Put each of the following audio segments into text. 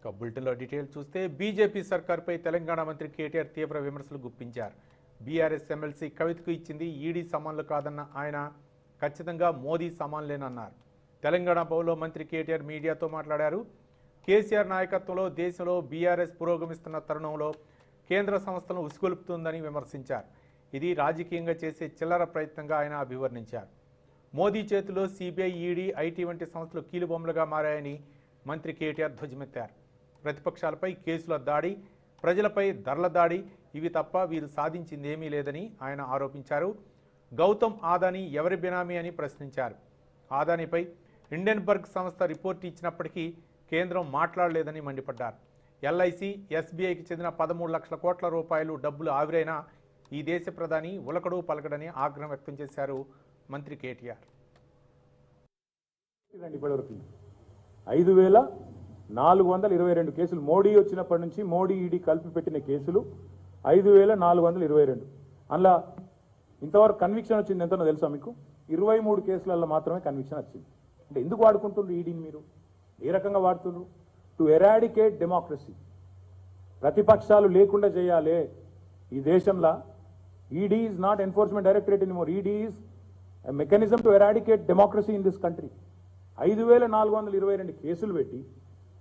ఇక బులెటిన్లో డీటెయిల్ చూస్తే బీజేపీ సర్కార్పై తెలంగాణ మంత్రి కేటీఆర్ తీవ్ర విమర్శలు గుప్పించారు. బీఆర్ఎస్ ఎమ్మెల్సీ కవితకు ఇచ్చింది ఈడీ సమాన్లు కాదన్న ఆయన ఖచ్చితంగా మోదీ సమాన్లేనన్నారు. తెలంగాణ భవన్లో మంత్రి కేటీఆర్ మీడియాతో మాట్లాడారు. కేసీఆర్ నాయకత్వంలో దేశంలో బీఆర్ఎస్ పురోగమిస్తున్న తరుణంలో కేంద్ర సంస్థలను ఉసుగొలుపుతుందని విమర్శించారు. ఇది రాజకీయంగా చేసే చిల్లర ప్రయత్నంగా ఆయన అభివర్ణించారు. మోదీ చేతిలో సిబిఐ ఈడీ ఐటీ వంటి సంస్థలు కీలుబొమ్మలుగా మారాయని మంత్రి కేటీఆర్ ధ్వజమెత్తారు. ప్రతిపక్షాలపై కేసుల దాడి ప్రజలపై ధరల దాడి ఇవి తప్ప వీరు సాధించింది ఏమీ లేదని ఆయన ఆరోపించారు. గౌతమ్ ఆదాని ఎవరి బినామీ అని ప్రశ్నించారు. ఆదానిపై ఇండెన్బర్గ్ సంస్థ రిపోర్ట్ ఇచ్చినప్పటికీ కేంద్రం మాట్లాడలేదని మండిపడ్డారు. ఎల్ఐసి ఎస్బీఐకి చెందిన పదమూడు లక్షల కోట్ల రూపాయలు డబ్బులు ఆవిరైనా ఈ దేశ ప్రధాని ఉలకడు పలకడని ఆగ్రహం వ్యక్తం చేశారు మంత్రి కేటీఆర్. ఐదు వేల నాలుగు వందల ఇరవై రెండు కేసులు. మోడీ వచ్చినప్పటి నుంచి మోడీ ఈడీ కలిపి పెట్టిన కేసులు ఐదు వేల నాలుగు వందల ఇరవై రెండు. అందులో ఇంతవరకు కన్విక్షన్ వచ్చింది ఎంతనో తెలుసా మీకు? ఇరవై మూడు కేసులలో మాత్రమే కన్విక్షన్ వచ్చింది. అంటే ఎందుకు వాడుకుంటున్నారు ఈడీని మీరు? ఏ రకంగా వాడుతున్నారు? టు ఎరాడికేట్ డెమోక్రసీ ప్రతిపక్షాలు లేకుండా చేయాలి. ఈ దేశంలో ED is not enforcement directorate in more ED is mechanism to eradicate democracy in this country ఐదు వేల నాలుగు వందల ఇరవై రెండు కేసులు పెట్టి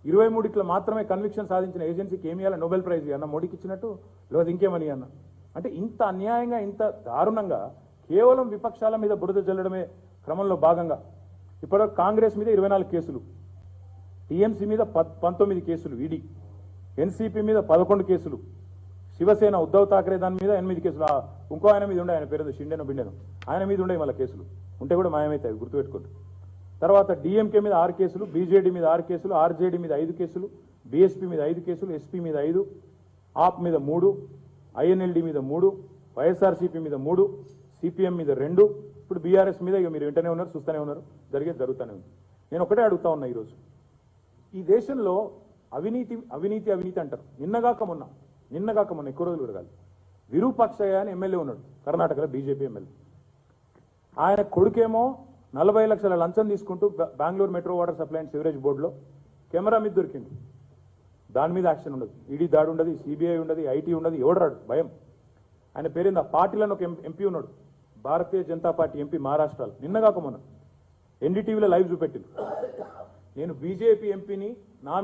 ఇరవై మూడిట్లో మాత్రమే కన్విక్షన్ సాధించిన ఏజెన్సీకి ఏమి ఇవ్వాలి నోబెల్ ప్రైజ్ అన్న మోడీకి ఇచ్చినట్టు లేదా ఇంకేమని అన్న? అంటే ఇంత అన్యాయంగా ఇంత దారుణంగా కేవలం విపక్షాల మీద బురద జల్లడమే క్రమంలో భాగంగా ఇప్పటివరకు కాంగ్రెస్ మీద ఇరవై నాలుగు కేసులు టీఎంసీ మీద పంతొమ్మిది కేసులు ఈడీ ఎన్సీపీ మీద పదకొండు కేసులు శివసేన ఉద్ధవ్ ఠాక్రే దాని మీద ఎనిమిది కేసులు ఇంకో ఆయన మీద ఉండే ఆయన పేరు షిండెను బిండెను ఆయన మీద ఉండే మళ్ళీ కేసులు. ఉంటే కూడా మాయమైతే గుర్తుపెట్టుకోండి. తర్వాత డిఎంకే మీద ఆరు కేసులు బీజేడీ మీద ఆరు కేసులు ఆర్జేడీ మీద ఐదు కేసులు బీఎస్పీ మీద ఐదు కేసులు ఎస్పీ మీద ఐదు ఆప్ మీద మూడు ఐఎన్ఎల్డి మీద మూడు వైఎస్ఆర్సీపీ మీద మూడు సిపిఎం మీద రెండు. ఇప్పుడు బీఆర్ఎస్ మీద ఇక మీరు వింటనే ఉన్నారు చూస్తూనే ఉన్నారు. జరిగేది జరుగుతూనే ఉంది. నేను ఒకటే అడుగుతా ఉన్నా ఈరోజు. ఈ దేశంలో అవినీతి అవినీతి అవినీతి అంటారు. నిన్నగాక మొన్న నిన్నగాక మొన్న ఎక్కువ రోజులు కూడా విరూపాక్షయ్య అని ఎమ్మెల్యే ఉన్నాడు కర్ణాటకలో బీజేపీ ఎమ్మెల్యే. ఆయన కొడుకేమో నలభై లక్షల లంచం తీసుకుంటూ Bengaluru metro water supply and sewerage బోర్డులో కెమెరా మీద దొరికింది. దాని మీద యాక్షన్ ఉండదు. ఈడీ దాడి ఉండదు సిబిఐ ఉండదు ఐటీ ఉండదు ఎవడరాడు భయం. ఆయన పేరింది? ఆ పార్టీలను ఒక ఎంపీ ఉన్నాడు. భారతీయ జనతా పార్టీ ఎంపీ మహారాష్ట్రలో. నిన్నగాక మొన్న. ఎన్డీటీవీలో లైవ్ చూపెట్టింది. నేను బీజేపీ ఎంపీని నా